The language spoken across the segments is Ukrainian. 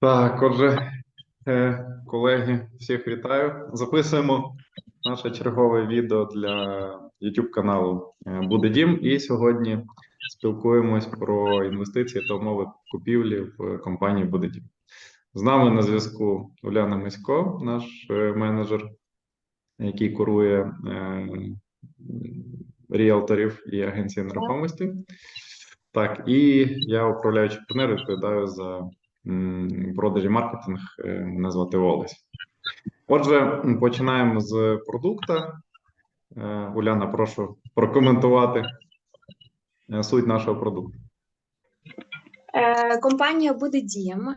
Так, отже, е, колеги, всіх вітаю. Записуємо наше чергове відео для YouTube каналу е, Буде Дім. І сьогодні спілкуємось про інвестиції та умови купівлі в компанії Буде Дім. З нами на зв'язку Уляна Мисько, наш е, менеджер, який курує ріелторів і агенції нерухомості. Так, і я управляючий партнер, відповідаю за продажі маркетинг. Е, Мене звати Олесь. Отже, починаємо з продукта. Е, Уляна, прошу прокоментувати е, суть нашого продукту. Компанія буде дім,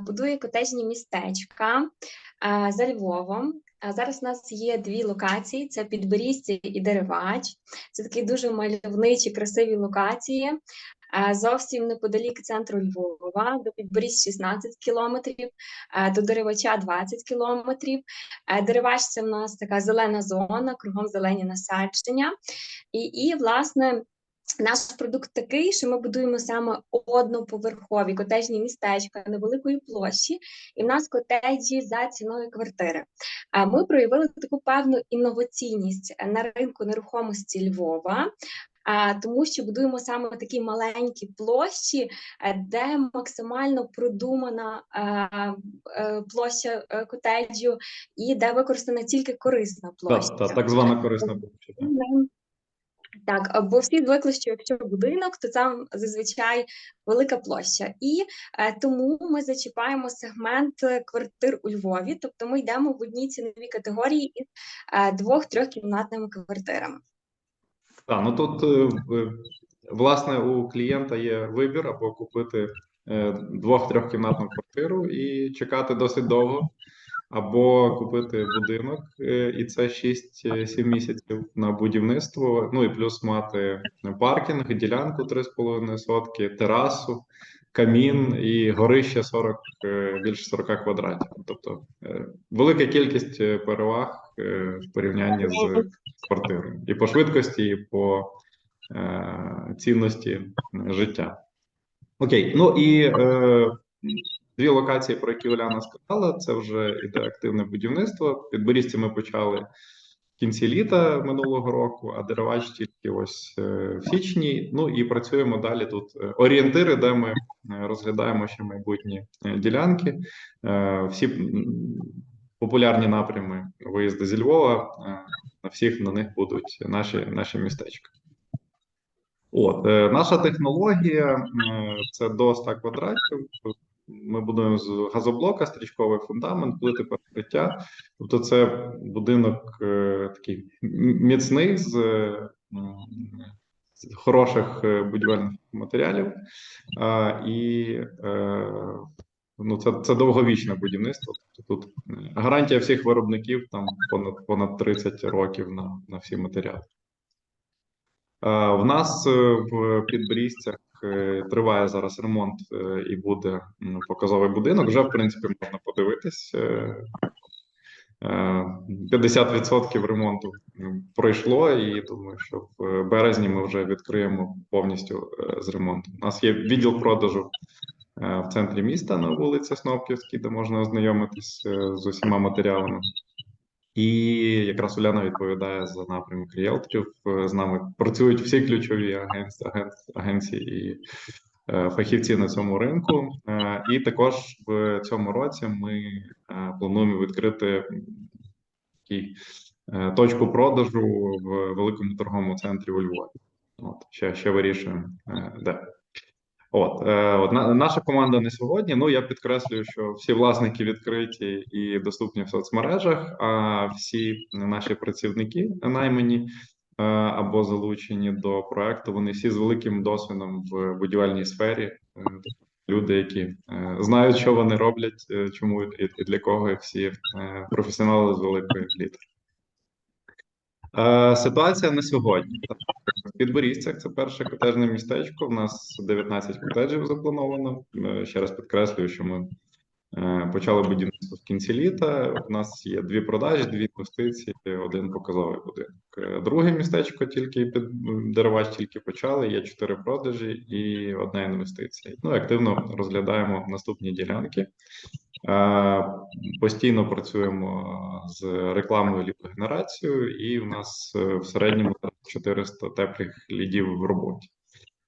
будує котежні містечка за Львовом. Зараз у нас є дві локації: це Підберізці і Деревач. Це такі дуже мальовничі, красиві локації. Зовсім неподалік центру Львова, до Підберізь 16 кілометрів, до Деревача 20 кілометрів. Деревач це в нас така зелена зона, кругом зелені насадження. І, і власне. Наш продукт такий, що ми будуємо саме одноповерхові котежні містечка невеликої площі, і в нас котеджі за ціною квартири. Ми проявили таку певну інноваційність на ринку нерухомості Львова. Тому що будуємо саме такі маленькі площі, е, де максимально продумана е, е, площа котеджу, і де використана тільки корисна площа. Так, так, так звана корисна площа. так. Так, бо всі звикли, що якщо будинок, то там зазвичай велика площа. І е, тому ми зачіпаємо сегмент квартир у Львові, тобто ми йдемо в одній ціновій категорії із е, двох-трьохкімнатними квартирами. Так, ну тут е, власне у клієнта є вибір або купити е, двох-трьохкімнатну квартиру і чекати досить довго, або купити будинок, е, і це 6-7 місяців на будівництво. Ну і плюс мати паркінг, ділянку 3,5 сотки, терасу, камін і горище 40, е, більше 40 квадратів. Тобто е, велика кількість е, переваг е, в порівнянні з квартирою і по швидкості, і по е, цінності е, життя. Окей, ну і е, дві локації, про які Оляна сказала, це вже іде активне будівництво. Підборізці ми почали в кінці літа минулого року, а деревач тільки ось е, в січні. Ну і працюємо далі тут. е, Орієнтири, де ми е, розглядаємо ще майбутні е, ділянки. Е, всі популярні напрями виїзду зі Львова. е, на всіх на них будуть наші, наші містечка. От, е, наша технологія е, це до 100 квадратів. Ми будуємо з газоблока, стрічковий фундамент, плити перекриття. Тобто, це будинок такий міцний з, з хороших будівельних матеріалів. І ну, це, це довговічне будівництво. Тобто тут е, гарантія всіх виробників там понад понад 30 років на, на всі матеріали. Е, В нас е, в Підборізцях е, триває зараз ремонт і буде показовий будинок. Вже в принципі можна подивитись. е, е, 50% ремонту пройшло, і думаю, що в березні ми вже відкриємо повністю з ремонту. У нас є відділ продажу в центрі міста на вулиці Снопківській, де можна ознайомитись е, з усіма матеріалами. І якраз Уляна відповідає за напрямок ріелторів. Е, З нами працюють всі ключові агенції, агенції і е, фахівці на цьому ринку. Е, І також в цьому році ми е, плануємо відкрити такий, е, точку продажу в великому торговому центрі у Львові. От ще, ще вирішуємо е, де. От, е, от на, наша команда на сьогодні. Ну я підкреслюю, що всі власники відкриті і доступні в соцмережах, а всі наші працівники наймані е, або залучені до проекту. Вони всі з великим досвідом в будівельній сфері. Е, Люди, які е, знають, що вони роблять, е, чому і, для кого, і всі професіонали з великої літери. Е, Ситуація на сьогодні. Підборізцях це перше котежне містечко. У нас 19 котеджів заплановано. Е, Ще раз підкреслюю, що ми Е, Почали будівництво в кінці літа. У нас є дві продажі, дві інвестиції, один показовий будинок. Друге містечко тільки під Деревач тільки почали. Є чотири продажі і одна інвестиція. Ну активно розглядаємо наступні ділянки. Е, Постійно працюємо з рекламною лідогенерацією, і в нас е, в середньому 400 теплих лідів в роботі.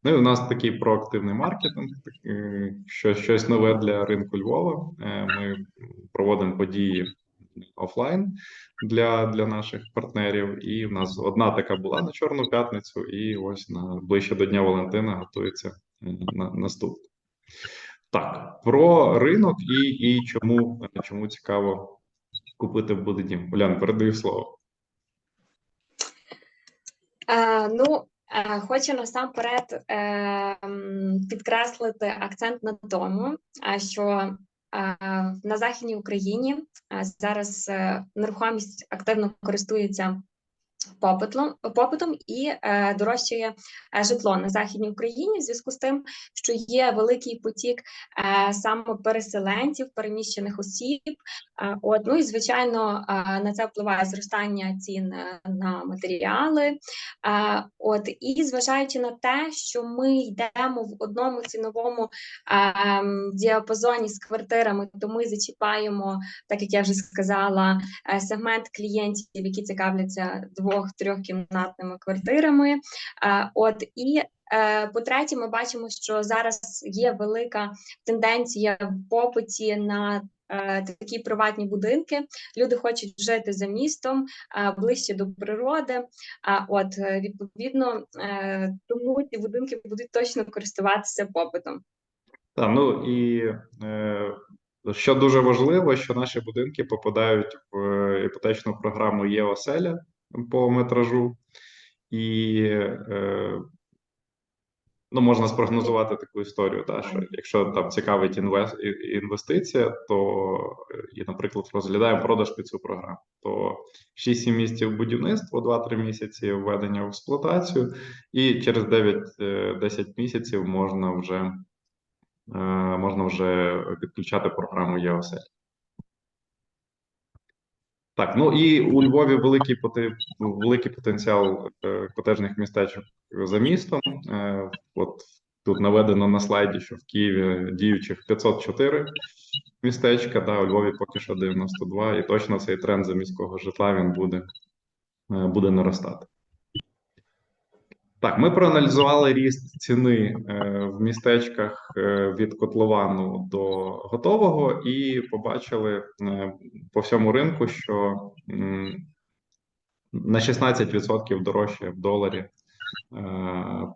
Ну і у нас такий проактивний маркетинг, е, що щось нове для ринку Львова. Е, Ми проводимо події офлайн для, для наших партнерів. І в нас одна така була на Чорну п'ятницю, і ось на ближче до Дня Валентина готується е, на наступна. Так, про ринок і, і чому, чому цікаво купити в Будедім. Улян, передаю слово. Е, ну, е, хочу насамперед е, підкреслити акцент на тому, е, що е, на Західній Україні е, зараз е, нерухомість активно користується попитом, попитом і е, дорожчає е, житло на Західній Україні в зв'язку з тим, що є великий потік е, саме переселенців, переміщених осіб. Е, от, ну і звичайно, е, на це впливає зростання цін е, на матеріали. Е, От і зважаючи на те, що ми йдемо в одному ціновому ем, діапазоні з квартирами, то ми зачіпаємо, так як я вже сказала, е, сегмент клієнтів, які цікавляться двох-трьохкімнатними квартирами. Е, От і е, по-третє, ми бачимо, що зараз є велика тенденція в попиті на е, такі приватні будинки. Люди хочуть жити за містом, ближче до природи. От відповідно, тому ці будинки будуть точно користуватися попитом. Так, ну і що дуже важливо, що наші будинки попадають в іпотечну програму ЄОселя по метражу, і е, ну, можна спрогнозувати таку історію, та, що якщо там цікавить інвес, інвестиція, то е, і, наприклад, розглядаємо продаж під цю програму, то 6-7 місяців будівництва, 2-3 місяці введення в експлуатацію, і через 9-10 місяців можна вже е, можна вже підключати програму ЄОСЕЛь. Так, ну і у Львові великий поти- великий потенціал е, котежних містечок за містом. Е, От тут наведено на слайді, що в Києві діючих 504 містечка, да, у Львові поки що 92, і точно цей тренд за міського житла він буде, е, буде наростати. Так, ми проаналізували ріст ціни е, в містечках е, від котловану до готового, і побачили е, по всьому ринку, що на 16% дорожче в доларі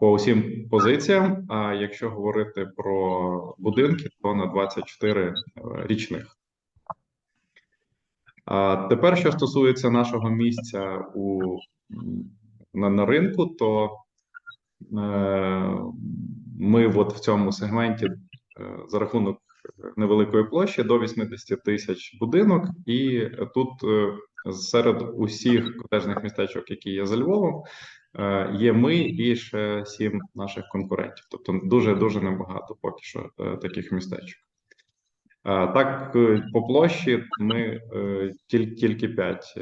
по усім позиціям. А якщо говорити про будинки, то на 24 річних. А тепер, що стосується нашого місця у на, на ринку, то ми от в цьому сегменті е, за рахунок невеликої площі до 80 тисяч будинок, і тут е, серед усіх котежних містечок, які є за Львовом, е, є ми і ще сім наших конкурентів. Тобто дуже дуже небагато поки що е, таких містечок. Так, е, по площі ми е, тільки тільки 5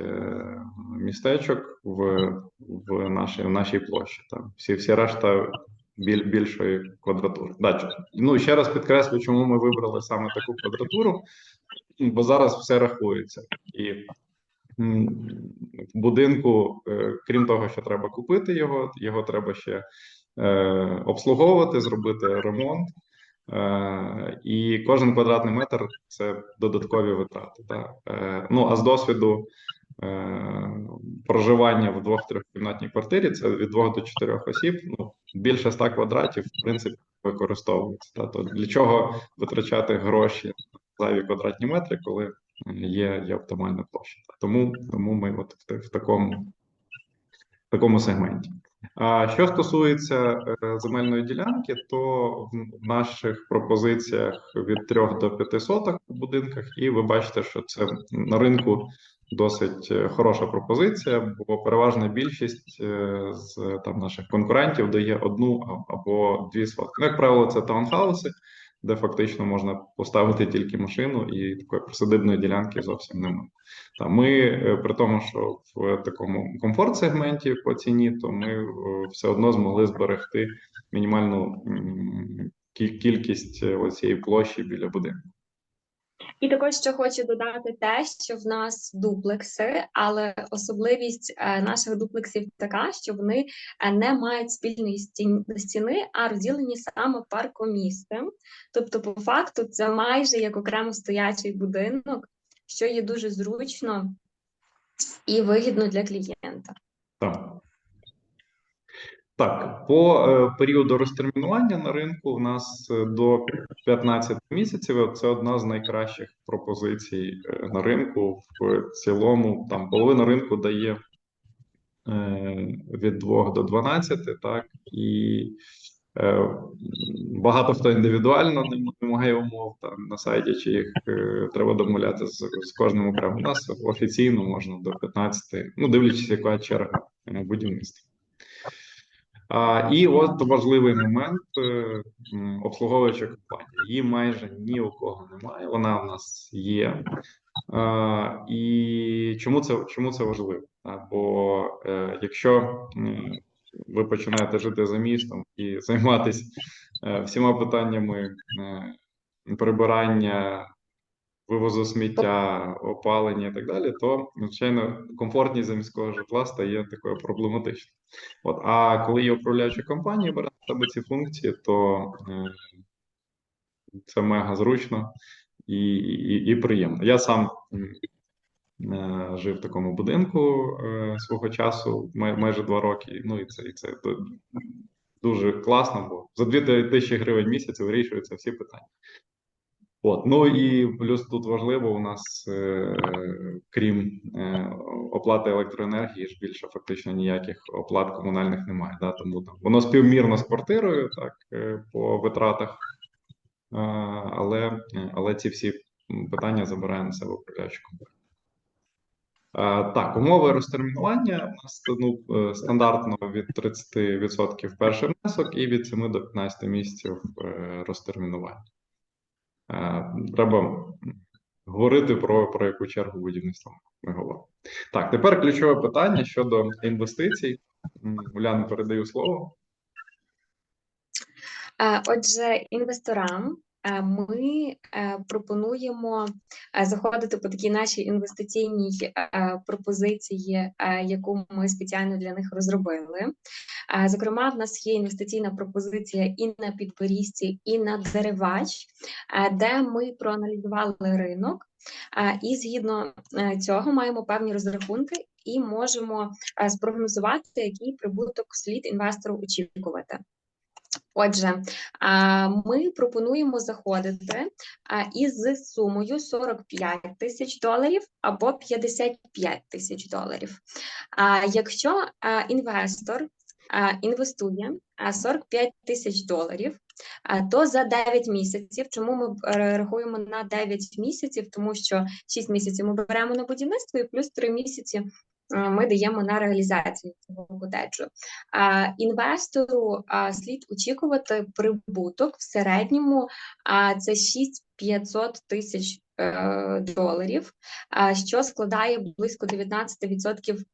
містечок в, в, нашій, в нашій площі. Там всі, всі решта біль, більшої квадратури. Да, ну ще раз підкреслю, чому ми вибрали саме таку квадратуру, бо зараз все рахується. І в будинку, е, крім того, що треба купити його, його треба ще е, обслуговувати, зробити ремонт. Е, і кожен квадратний метр це додаткові витрати. Так? Е, ну а з досвіду е, проживання в двох-трьохкімнатній квартирі це від двох до чотирьох осіб. Ну більше ста квадратів, в принципі, використовується. Та? То для чого витрачати гроші на зайві квадратні метри, коли є, є оптимальна площа? Тому, тому ми от в, в такому в такому сегменті. А що стосується е, земельної ділянки, то в наших пропозиціях від 3 до 5 соток у будинках, і ви бачите, що це на ринку досить е, хороша пропозиція, бо переважна більшість е, з там наших конкурентів дає одну або дві сотки. Ну, як правило, це таунхауси де фактично можна поставити тільки машину, і такої присадибної ділянки зовсім немає. Та ми, е, при тому, що в такому комфорт-сегменті по ціні, то ми е, все одно змогли зберегти мінімальну кількість цієї оцієї площі біля будинку. І також ще хочу додати те, що в нас дуплекси, але особливість е, наших дуплексів така, що вони е, не мають спільної стін- стіни, а розділені саме паркомістем. Тобто, по факту, це майже як окремо стоячий будинок, що є дуже зручно і вигідно для клієнта. Так. Так, по е, періоду розтермінування на ринку у нас е, до 15 місяців. Це одна з найкращих пропозицій е, на ринку. В цілому там половина ринку дає е, від 2 до 12, так і е, багато хто індивідуально не вимагає умов там на сайті, чи їх е, треба домовляти з, з кожним окремо. У нас офіційно можна до 15, ну дивлячись, яка черга е, будівництва. А, і от важливий момент е, обслуговуюча компанія. Її майже ні у кого немає. Вона в нас є. А, і чому це чому це важливо? Бо е, якщо ви починаєте жити за містом і займатися е, всіма питаннями е, прибирання, вивозу сміття, опалення і так далі, то звичайно комфортність за міського житла стає такою проблематичною. От, а коли є управляюча компанія, бере на себе ці функції, то е, це мега зручно і, і, і приємно. Я сам е, жив в такому будинку е, свого часу, май, майже два роки. Ну і це, і це дуже класно, бо за 2 тисячі гривень в місяць вирішуються всі питання. От, ну і плюс тут важливо, у нас е, крім е, оплати електроенергії, ж більше фактично ніяких оплат комунальних немає. Да? Тому там воно співмірно з квартирою, так е, по витратах, е, але, але ці всі питання забирає на себе управляюча компанія. Е, Так, умови розтермінування у нас ну, е, стандартно від 30% перший внесок і від 7 до 15 місяців е, розтермінування. Треба говорити про, про яку чергу будівництва ми говоримо. Так, тепер ключове питання щодо інвестицій. Уляна, передаю слово. Отже, інвесторам ми е, пропонуємо е, заходити по такій нашій інвестиційній е, пропозиції, е, яку ми спеціально для них розробили. Е, Зокрема, в нас є інвестиційна пропозиція і на підборізці, і на деревач, е, де ми проаналізували ринок, е, і згідно е, цього маємо певні розрахунки і можемо е, спрогнозувати, який прибуток слід інвестору очікувати. Отже, ми пропонуємо заходити із сумою 45 тисяч доларів або 55 тисяч доларів. Якщо інвестор інвестує а, 45 тисяч доларів, то за 9 місяців, чому ми е, рахуємо на 9 місяців, тому що 6 місяців ми беремо на будівництво і плюс 3 місяці ми даємо на реалізацію цього котеджу. Інвестору слід очікувати прибуток в середньому, це 6500 тисяч е, доларів, що складає близько 19%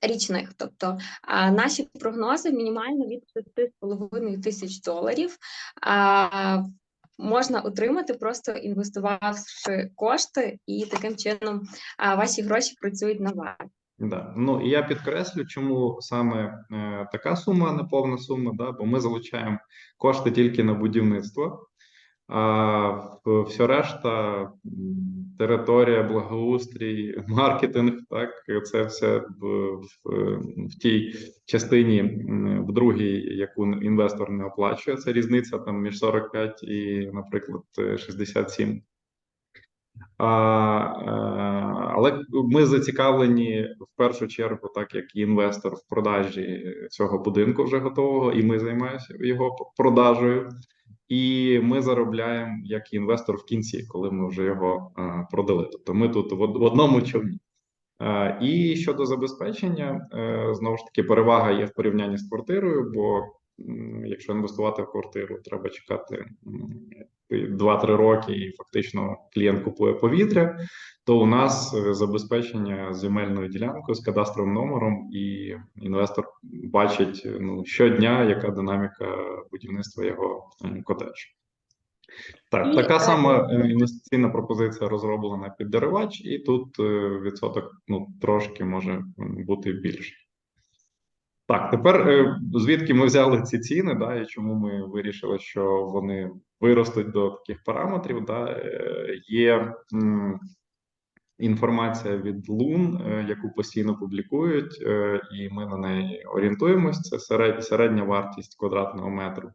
річних. Тобто а, наші прогнози мінімально від 6,5 тисяч доларів. А, Можна отримати, просто інвестувавши кошти, і таким чином а, ваші гроші працюють на вас. Да. Ну і я підкреслю, чому саме е, така сума, не повна сума, да? бо ми залучаємо кошти тільки на будівництво, а все решта територія, благоустрій, маркетинг, так це все в, в, в тій частині, в другій, яку інвестор не оплачує. Це різниця там між 45 і, наприклад, е, 67. Е, але ми зацікавлені в першу чергу, так як інвестор в продажі цього будинку вже готового, і ми займаємося його продажею. І ми заробляємо як інвестор в кінці, коли ми вже його е, продали. Тобто ми тут в, одному човні. Е, і щодо забезпечення, знову ж таки, перевага є в порівнянні з квартирою, бо якщо інвестувати в квартиру, треба чекати 2-3 роки, і фактично клієнт купує повітря, то у нас е, забезпечення земельною ділянкою з кадастровим номером, і інвестор бачить ну, щодня, яка динаміка будівництва його котеджу. Так, І, така сама е, інвестиційна пропозиція розроблена під деривач, і тут е, відсоток ну, трошки може бути більший. Так, тепер е, звідки ми взяли ці ціни, да, і чому ми вирішили, що вони виростуть до таких параметрів? Да, е, є інформація від Лун, е, яку постійно публікують, і ми на неї орієнтуємось. Це середня вартість квадратного метру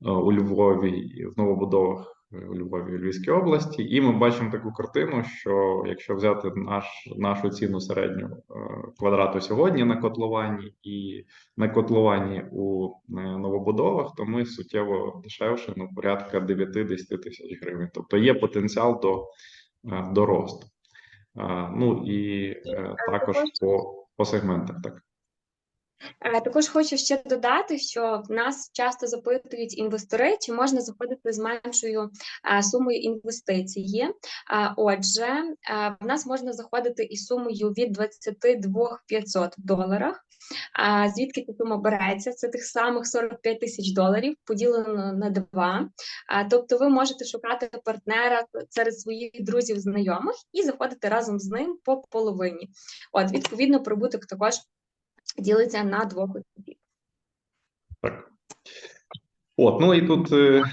у Львові і в новобудовах у Львові і Львівській області. І ми бачимо таку картину, що якщо взяти наш, нашу ціну середню е, квадрату сьогодні на котловані і на котловані у е, новобудовах, то ми суттєво дешевше, ну порядка 9-10 тисяч гривень. Тобто є потенціал до, е, до росту. Ну і також по, по сегментах так. Е, Також хочу ще додати, що в нас часто запитують інвестори, чи можна заходити з меншою е, сумою інвестиції. Е, Отже, в нас можна заходити із сумою від 22 500 доларах. Звідки ця сума береться? Це тих самих 45 тисяч доларів поділено на два. Тобто, ви можете шукати партнера серед своїх друзів, знайомих і заходити разом з ним по половині. От, відповідно, прибуток також ділиться на двох осіб. Так. От, ну і тут е,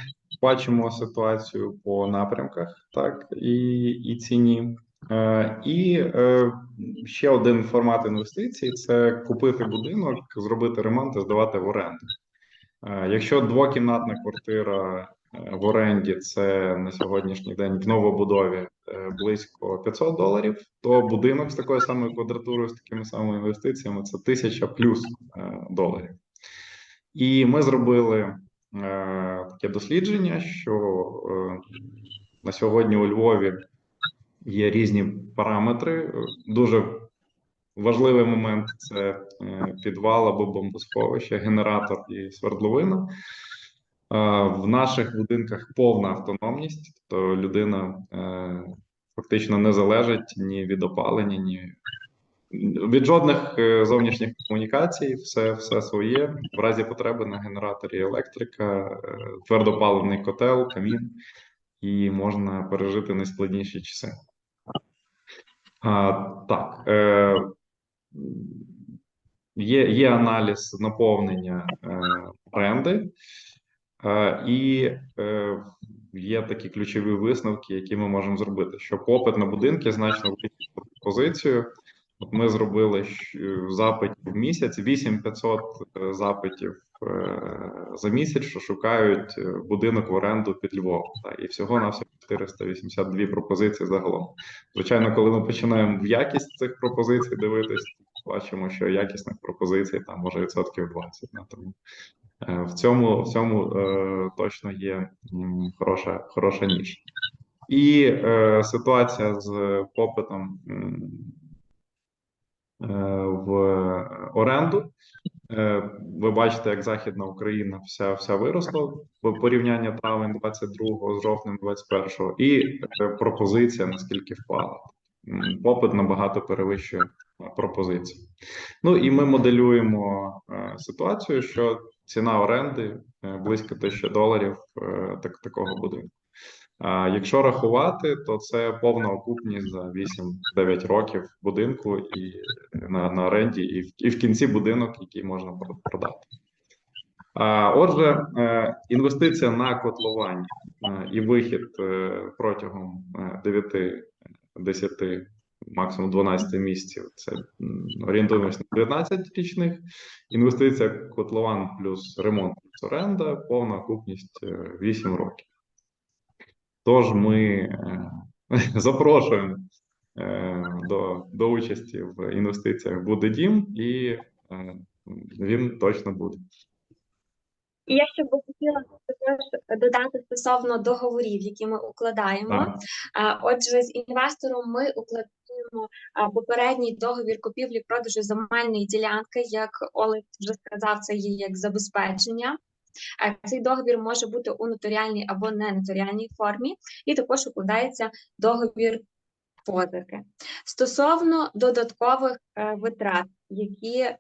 бачимо ситуацію по напрямках, так, і, і ціні. Е, і е, ще один формат інвестицій це купити будинок, зробити ремонт і здавати в оренду. Е, якщо двокімнатна квартира в оренді це на сьогоднішній день в новобудові е, близько 500 доларів, то будинок з такою самою квадратурою, з такими самими інвестиціями це 1000 плюс е, доларів. І ми зробили е, таке дослідження, що е, на сьогодні у Львові є різні параметри. Дуже важливий момент це е, підвал або бомбосховище, генератор і свердловина. В наших будинках повна автономність, тобто людина е, фактично не залежить ні від опалення, ні від жодних е, зовнішніх комунікацій, все, все своє. В разі потреби на генераторі електрика, е, твердопаливний котел, камін, і можна пережити найскладніші часи. А, так. Е, є, є аналіз наповнення оренди, і е, є такі ключові висновки, які ми можемо зробити. Що попит на будинки значно вищий позицію. От ми зробили щ- запитів в місяць 8500 е, запитів е, за місяць, що шукають е, будинок в оренду під Львовом. І всього на всього 482 пропозиції загалом. Звичайно, коли ми починаємо в якість цих пропозицій дивитись, бачимо, що якісних пропозицій там може відсотків 20. Да, тому е, в цьому, в цьому е, точно є хороша, хороша ніша. І е, ситуація з попитом е, в оренду. Е, Ви бачите, як Західна Україна вся, вся виросла в порівняння травень 22 з жовтнем 21 і пропозиція наскільки впала. Попит набагато перевищує пропозицію. Ну і ми моделюємо е, ситуацію, що ціна оренди е, близько 1000 доларів е, так, такого будинку. Якщо рахувати, то це повна окупність за 8-9 років будинку і на, на оренді, і в, і в кінці будинок, який можна продати. Отже, інвестиція на котлування і вихід протягом е, 9-10, максимум 12 місяців. Це орієнтуємось на 19 річних. Інвестиція котлован плюс ремонт плюс оренда, повна окупність е, 8 років. Тож ми е, запрошуємо е, до, до участі в інвестиціях буде дім, і е, він точно буде. І я ще би хотіла також додати стосовно договорів, які ми укладаємо. Так. Отже, з інвестором ми укладаємо попередній договір купівлі-продажу земельної ділянки, як Олег вже сказав, це є як забезпечення. Е, Цей договір може бути у нотаріальній або ненотаріальній формі, і також укладається договір позики. Стосовно додаткових е, витрат, які е,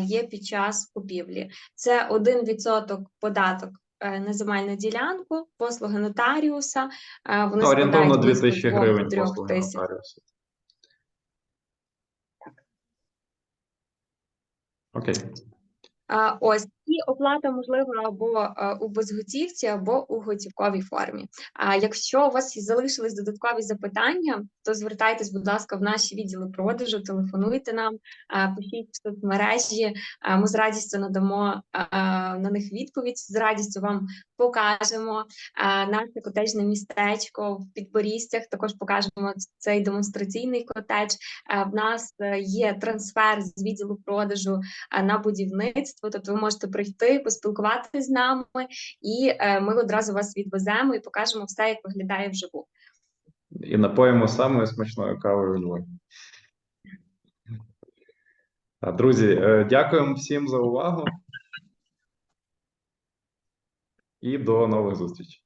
є під час купівлі, це 1% податок е, на земельну ділянку, послуги нотаріуса. е, Вони Ну, орієнтовно складають близько 2000 гривень послуги тисяч. Нотаріусу. Окей. А, Ось і оплата можлива або е, у безготівці, або у готівковій формі. А якщо у вас залишились додаткові запитання, то звертайтесь, будь ласка, в наші відділи продажу, телефонуйте нам, пишіть в соцмережі. Ми з радістю надамо на них відповідь. З радістю вам покажемо наше котеджне містечко в Підборістях. Також покажемо цей демонстраційний котедж. В нас е, є трансфер з відділу продажу на будівництво. Тобто ви можете прийти, поспілкуватися з нами, і е, ми одразу вас відвеземо і покажемо все, як виглядає вживу. І напоїмо самою смачною кавою Львові. Друзі, е, дякуємо всім за увагу. І до нових зустрічей.